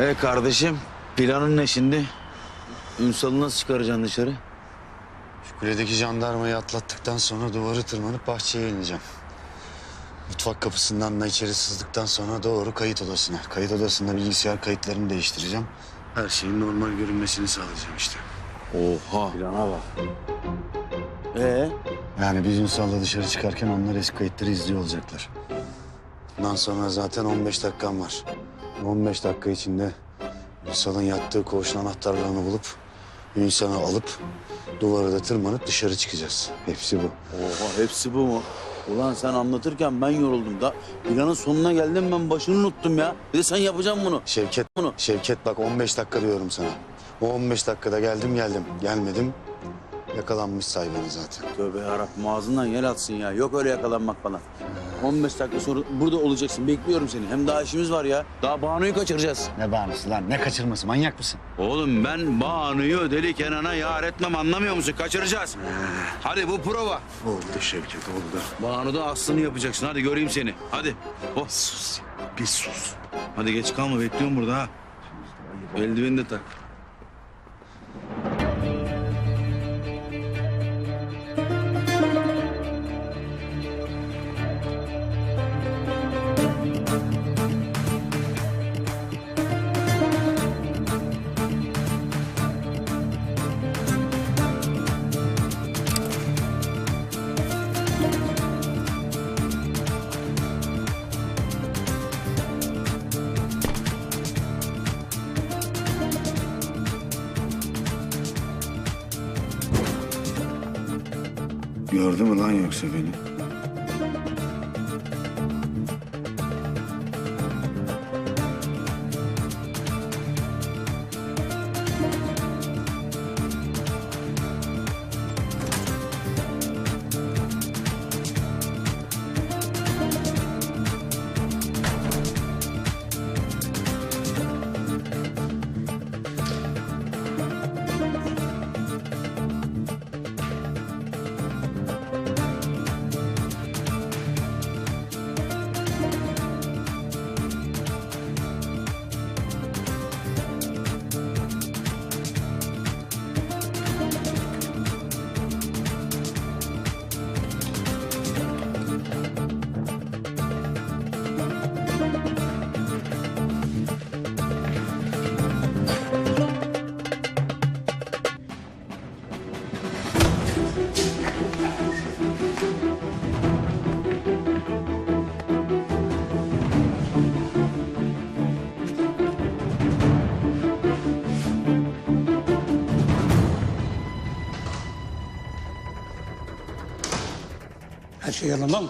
E kardeşim planın ne şimdi? Ünsal'ı nasıl çıkaracaksın dışarı? Şu kuledeki jandarmayı atlattıktan sonra duvarı tırmanıp bahçeye ineceğim. Mutfak kapısından da içeri sızdıktan sonra doğru kayıt odasına. Kayıt odasında bilgisayar kayıtlarını değiştireceğim. Her şeyin normal görünmesini sağlayacağım işte. Oha. Plana bak. Ee? Yani biz Ünsal'la dışarı çıkarken onlar eski kayıtları izliyor olacaklar. Bundan sonra zaten 15 dakikam var. Bu 15 dakika içinde Ünsal'ın yattığı koğuşun anahtarlarını bulup Ünsal'ı alıp duvarı da tırmanıp dışarı çıkacağız. Hepsi bu. Oha hepsi bu mu? Ulan sen anlatırken ben yoruldum da planın sonuna geldim ben başını unuttum ya. Bir de sen yapacaksın bunu. Şevket, Bunu. Şevket bak 15 dakika diyorum sana. O 15 dakikada geldim geldim. Gelmedim. Yakalanmış sayfanı zaten. Tövbe yarabbim ağzından yel atsın ya. Yok öyle yakalanmak falan. 15 dakika sonra burada olacaksın. Bekliyorum seni. Hem daha işimiz var ya. Daha Banu'yu kaçıracağız. Ne bağırması lan? Ne kaçırması? Manyak mısın? Oğlum ben Banu'yu ödeli Kenan'a yar etmem anlamıyor musun? Kaçıracağız. Hadi bu prova. Oldu Şevket oldu. Banu'da aslını yapacaksın. Hadi göreyim seni. Hadi. Oh. Sus. Bir sus. Hadi geç kalma. Bekliyorum burada ha. Eldiveni de tak. Gördü mü lan yoksa beni? Şey yolunda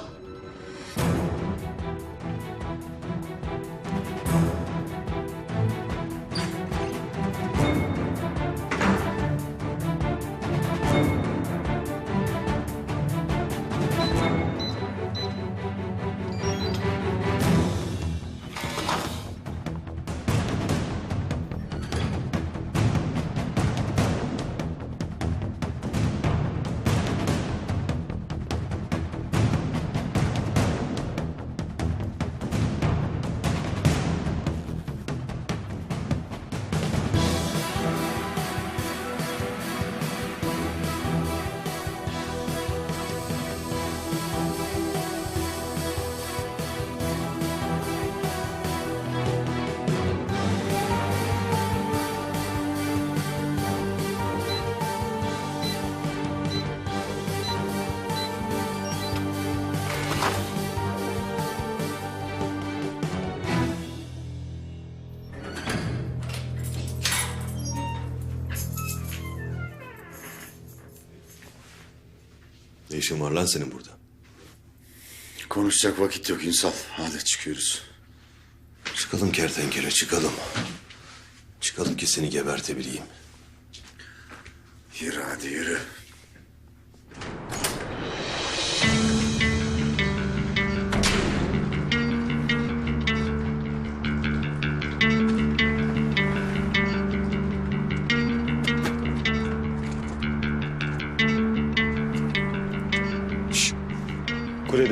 Ne işin var lan senin burada? Konuşacak vakit yok İnsal. Hadi çıkıyoruz. Çıkalım kertenkele çıkalım. Çıkalım ki seni gebertebileyim. Yürü hadi yürü.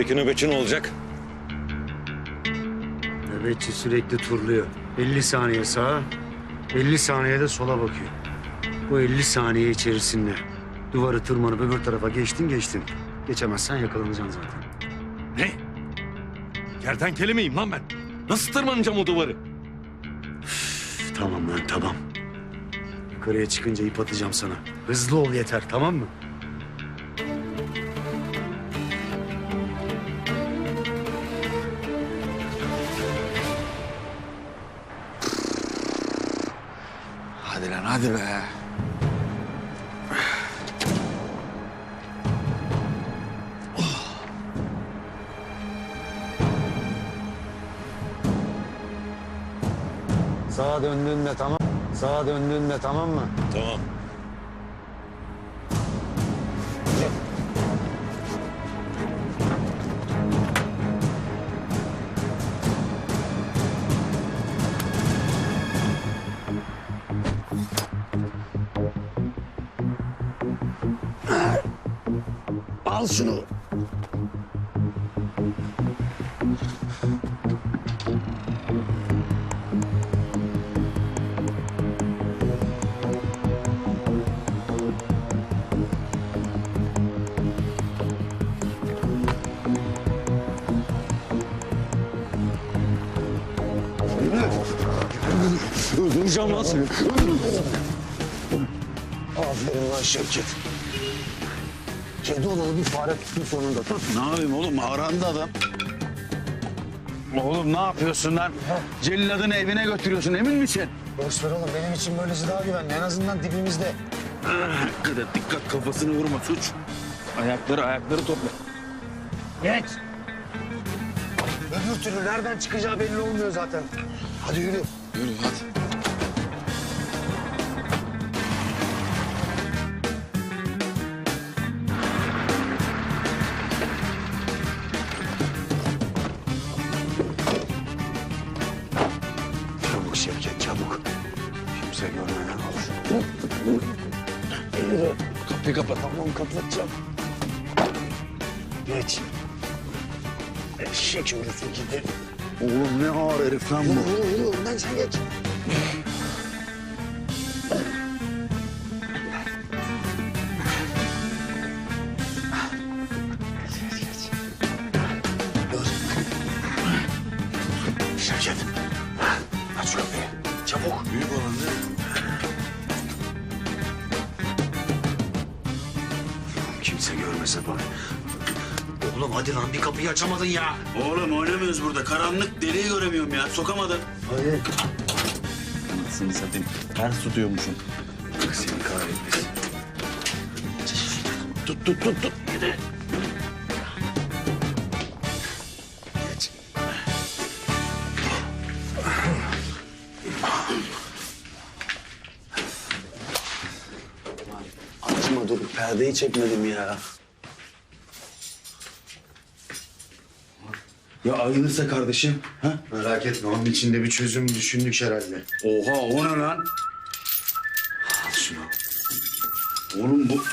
Kuledeki nöbetçi ne olacak? Nöbetçi sürekli turluyor. 50 saniye sağa, 50 saniye de sola bakıyor. Bu 50 saniye içerisinde duvarı tırmanıp öbür tarafa geçtin geçtin. Geçemezsen yakalanacaksın zaten. Ne? Kertenkele miyim lan ben? Nasıl tırmanacağım o duvarı? Üf, Tamam lan tamam. Yukarıya çıkınca ip atacağım sana. Hızlı ol yeter tamam mı? Hadi be. Sağa döndüğünde tamam. Sağa döndüğünde tamam mı? Tamam. Al şunu. Öldüreceğim lan seni. Aferin lan Şevket. Kedi olalı bir fare tuttun sonunda. Tut. Ne yapayım oğlum aranda adam. Oğlum ne yapıyorsun lan? Celladını evine götürüyorsun emin misin? Boş ver oğlum benim için böylesi daha güvenli. En azından dibimizde. Dikkat dikkat kafasını vurma suç. Ayakları ayakları topla. Geç. Öbür türlü nereden çıkacağı belli olmuyor zaten. Hadi yürü. Yürü hadi. Kapıyı kapat. Tamam kapatacağım. Geç. Eşek yürüsü gibi. Oğlum ne ağır herif lan bu. Yürü yürü önden sen geç. Şevket. Aç kapıyı. Çabuk. Büyük olan ne? Kimse görmese bari. Oğlum hadi lan bir kapıyı açamadın ya. Oğlum oynamıyoruz burada. Karanlık deliği göremiyorum ya. Sokamadın. Hadi. Anasını satayım. Ters tutuyormuşum. Seni kahretmesin. Tut tut tut tut. Gide. Perdeyi çekmedim ya. Ya ayılırsa kardeşim. Ha? Merak etme onun içinde bir çözüm düşündük herhalde. Oha o ne lan? Al şunu. Oğlum bu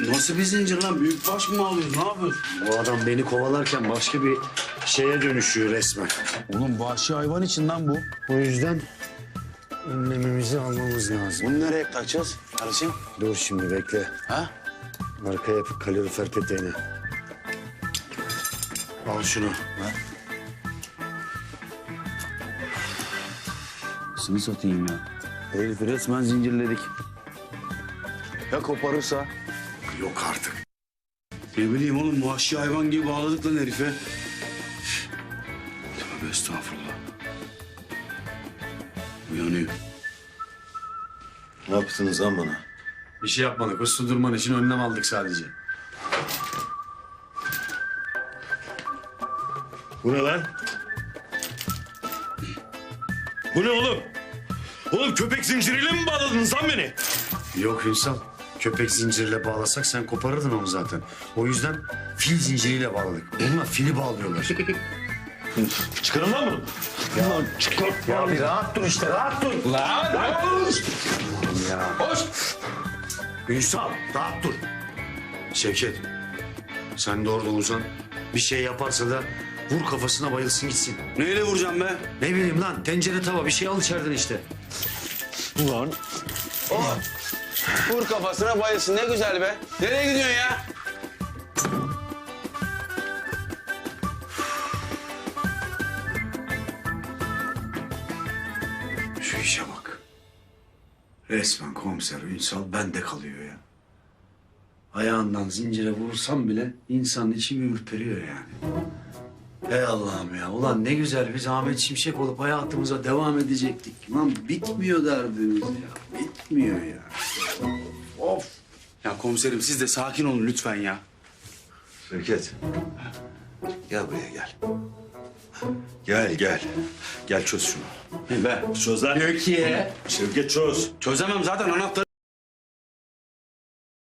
nasıl bir zincir lan? Büyük baş mı alıyoruz? Ne yapıyoruz? Bu adam beni kovalarken başka bir şeye dönüşüyor resmen. Oğlum vahşi hayvan için lan bu. O yüzden önlemimizi almamız lazım. Bunu nereye takacağız kardeşim? Dur şimdi bekle. Ha? Arkaya kalorifer peteğini. Al şunu. Sını satayım ya. Herifi resmen zincirledik. Ya koparırsa? Yok artık. Ne bileyim oğlum vahşi hayvan gibi bağladık lan herife. Tövbe estağfurullah. Uyanıyor. Ne yaptınız lan bana? Bir şey yapmadık. Uslu durman için önlem aldık sadece. Bu ne lan? Bu ne oğlum? Oğlum köpek zinciriyle mi bağladınız lan beni? Yok Ünsal. Köpek zincirle bağlasak sen koparırdın onu zaten. O yüzden fil zinciriyle bağladık. Onunla fili bağlıyorlar. Çıkarın lan bunu. Ya bir rahat dur işte rahat dur. Ünsal rahat dur. Şevket sen de orada uzan. Bir şey yaparsa da Vur kafasına bayılsın gitsin. Neyle vuracağım be? Ne bileyim lan tencere tava bir şey al içeriden işte. Vur kafasına bayılsın ne güzel be. Nereye gidiyorsun ya? Şu işe bak. Resmen komiser Ünsal bende kalıyor ya. Ayağından zincire vurursam bile insanın içi bir ürperiyor yani. Ey Allah'ım ya. Ulan ne güzel biz Ahmet Şimşek olup hayatımıza devam edecektik. Lan bitmiyor derdimiz ya. Bitmiyor ya. Of. Ya komiserim siz de sakin olun lütfen ya. Şevket. Gel buraya gel. Gel gel. Gel çöz şunu. Ne be? Çöz lan. Yok ki. Şevket çöz. Çözemem zaten anahtarı